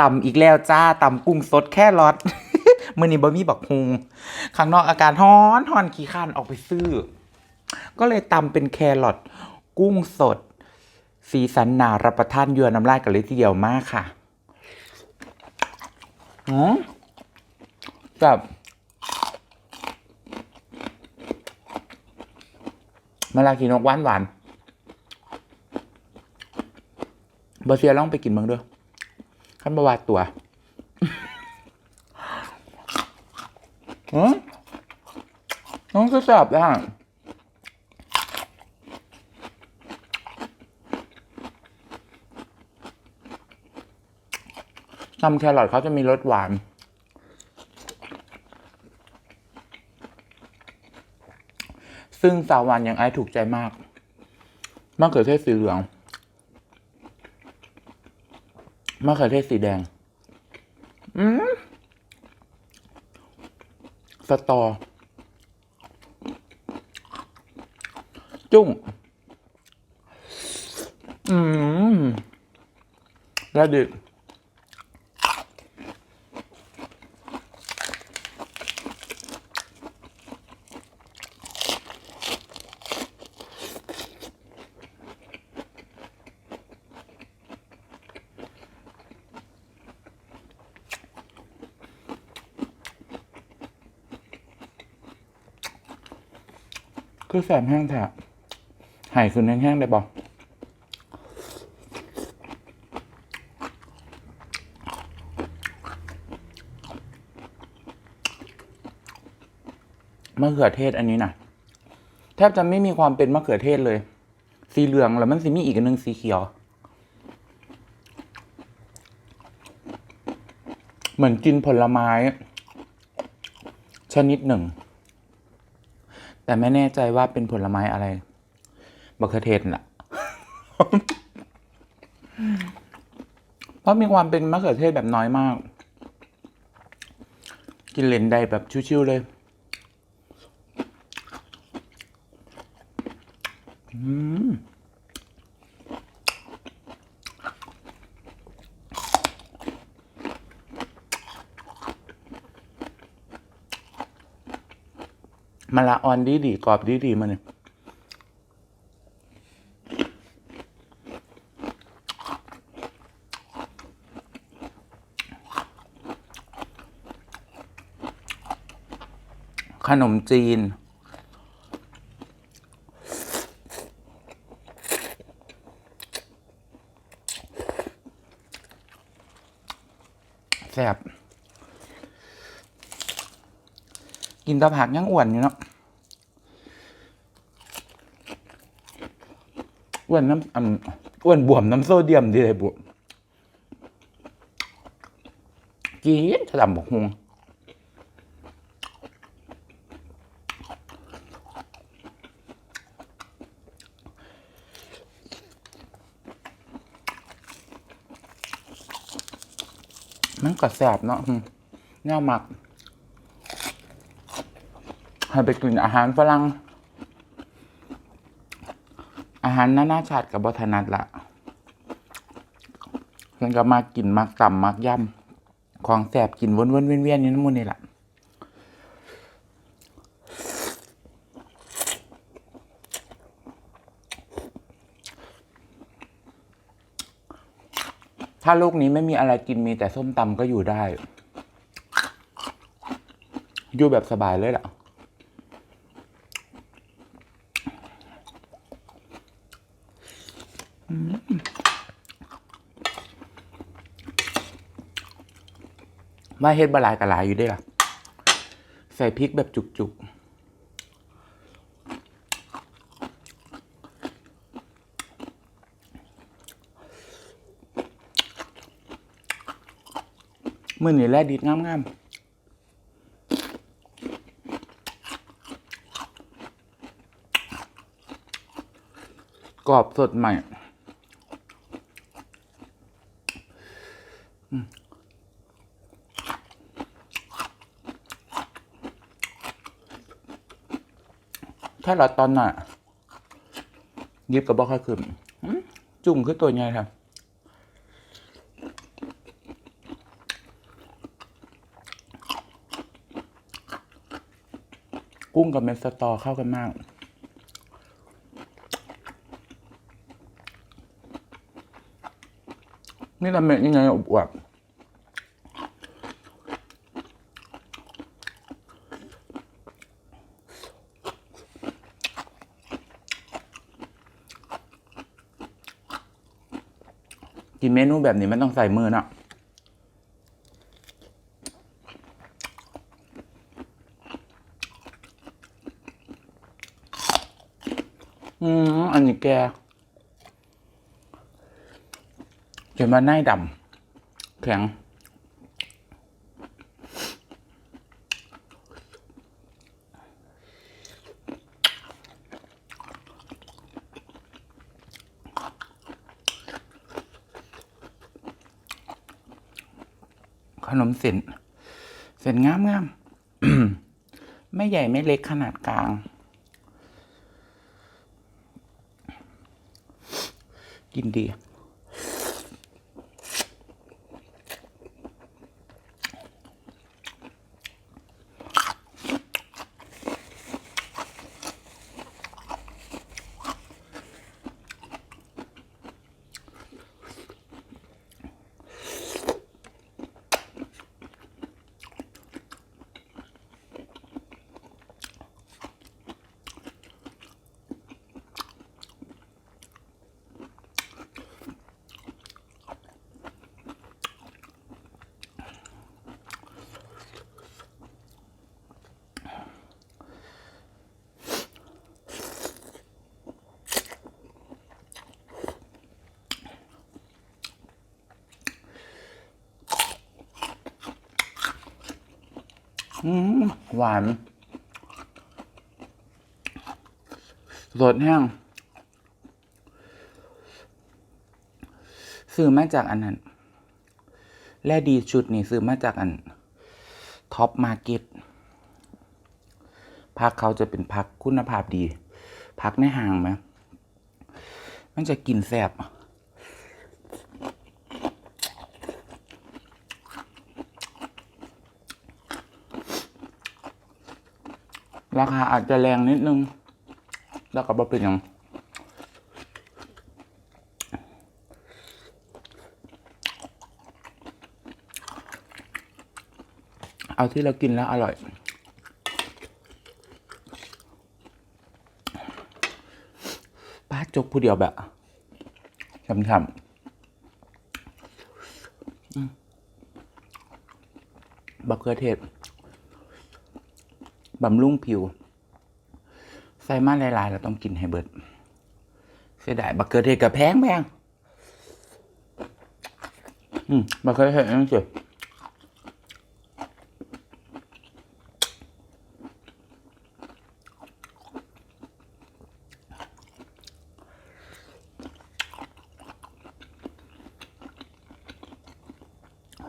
ตำอีกแล้วจ้าตำกุ้งสดแค่รอทมื่อนี้บะมี่บักฮงข้างนอกอากาศร้อนร้อนขี้ข้านออกไปซื้อ ก็เลยตำเป็นแครอทกุ้งสด สีสันนารับประทานยัวน้ำลายกันเลยทีเดียวมากค่ะอืมแบบมาลากินกหวานหวานบอเซียลองไปกินเมืองด้วย ขั้นบวาตัวน้องก็สับอะทำแครอทเขาจะมีรสหวาน ซึ่งสาวหวันอย่างไอถูกใจมากมะเขือเทศสีเหลือง มะเขือเทศสีแดง อืมสตอ จุ้ง อืมระดึก คือแสบแห้งแทบหายคืนแห้งๆได้บอกมะเขือเทศอันนี้นะแทบจะไม่มีความเป็นมะเขือเทศเลย สีเหลืองแล้วมันสีมีอีกอันหนึงสีเขียว เหมือนกินผลไม้ ชนิดหนึ่ง แต่ไม่แน่ใจว่าเป็นผลไม้อะไรมะเขือเทศน่ะเพราะมีความเป็นมะเขือเทศแบบน้อยมาก กินเลนได้แบบชิวๆเลยอืม มะละออนดีดีกรอบดีดีมาเนี่ยขนมจีน แซ่บ กินตะผักยังอ้วนอยู่เนาะอ้วนน้ำอันอ้วนบวมน้ำโซเดียมดีเลยบวมกินจะทำบกฮงมันก็แซ่บเนาะอืมแน่ามัก ให้ไปกินอาหารฝรั่งอาหารนานาชาติกับบทนัดละเพิ่นก็มากินมักต่ำมักย่ำของแสบกินวนวนๆเวียนๆอยู่น้ำมันนี่แหละถ้าโลกนี้ไม่มีอะไรกินมีแต่ส้มตำก็อยู่ได้ อยู่แบบสบายเลยล่ะ มาเฮ็ดบหลายกะลายอยู่ได้ล่ะ ใส่พริกแบบจุกๆมื่อนี่แลดิดงามๆกรอบสดใหม่ ถ้าเราตอนน่ะ ยิบกับบอกค่อยขึ้นจุ่มคือตัวใหญ่ครับกุ้งกับเม็สตอเข้ากันมาก นี่ละเม็ดยังไงอบอวบกินเมนูแบบนี้ไม่ต้องใส่มือนะอืม อันนี้แก เขียนว่าหน้าดำแข็ง ขนมเส้นเส้นงามงามไม่ใหญ่ไม่เล็กขนาดกลาง กินดี หวานสดแห้งซื้อมาจากอันนั้น และดีชุดนี่ซื้อมาจากอัน ท็อปมาร์เก็ตพักเขาจะเป็นพักคุณภาพดี พักในห้างไหมมันจะกินแซ่บ ราคาอาจจะแรงนิดนึง แล้วก็บ่เป็นหยังเอาที่เรากินแล้วอร่อย ป้าจกผู้เดียวแบบช้ำๆบักเขือเทศ บำรุงผิว ใส่มาหลายๆเราต้องกินให้เบิด เสียดายบักเกอร์เทศกับแพงแพงอืมบักเกอร์เทศนั่นสิ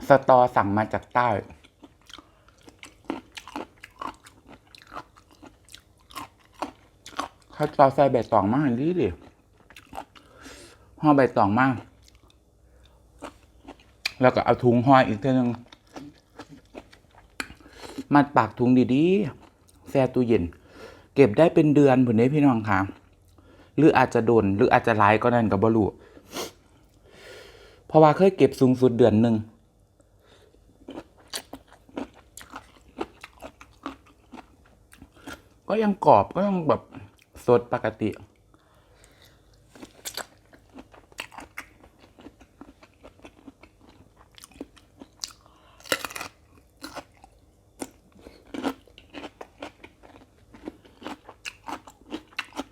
สตอสั่งมาจากใต้ ข้าวซอยใส่ใบตองมากดิดิห่อใบตองมาก แล้วก็เอาถุงห่ออีกเท่านึงมัดปากถุงดีๆแช่ตู้เย็น เก็บได้เป็นเดือนผุนนี้พี่น้องค่ะ หรืออาจจะโดน หรืออาจจะหลายก็นั่นกับบรูเพราะว่าเคยเก็บสูงสุดเดือนหนึ่งก็ยังกรอบก็ยังแบบ สดปกติ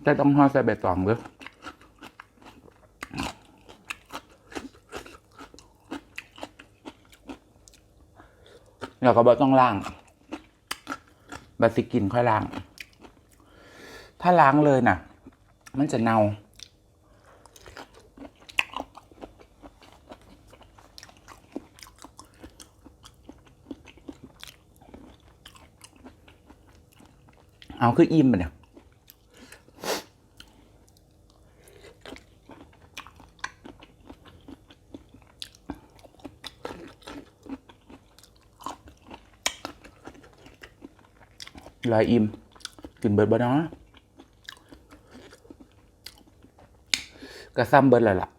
แต่ต้องห่อใส่ใบตองเลยแล้วก็บอต้องล้างบาสิกินค่อยล้าง ถ้าล้างเลยน่ะ มันจะเน่าเอาคืออิ่มไปเนี่ยลอยอิ่มกินเบิร์ดบ่เนาะ ก็ซ้ำเบิร์ดเลยล่ะ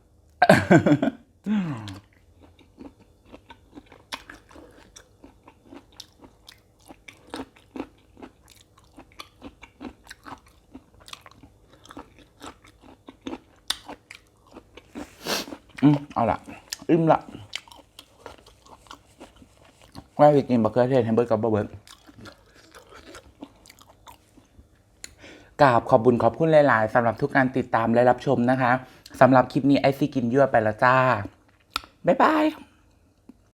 อืมเอาละอิ่มละว่าไปกินบะเขือเทศให้เบิร์กับบะเบิร์ดกราบขอบบุญขอบคุณหลาย ๆสำหรับทุกการติดตามและรับชมนะคะ สำหรับคลิปนี้ไอซี่กินยั่วไปแล้วจ้า บ๊ายบาย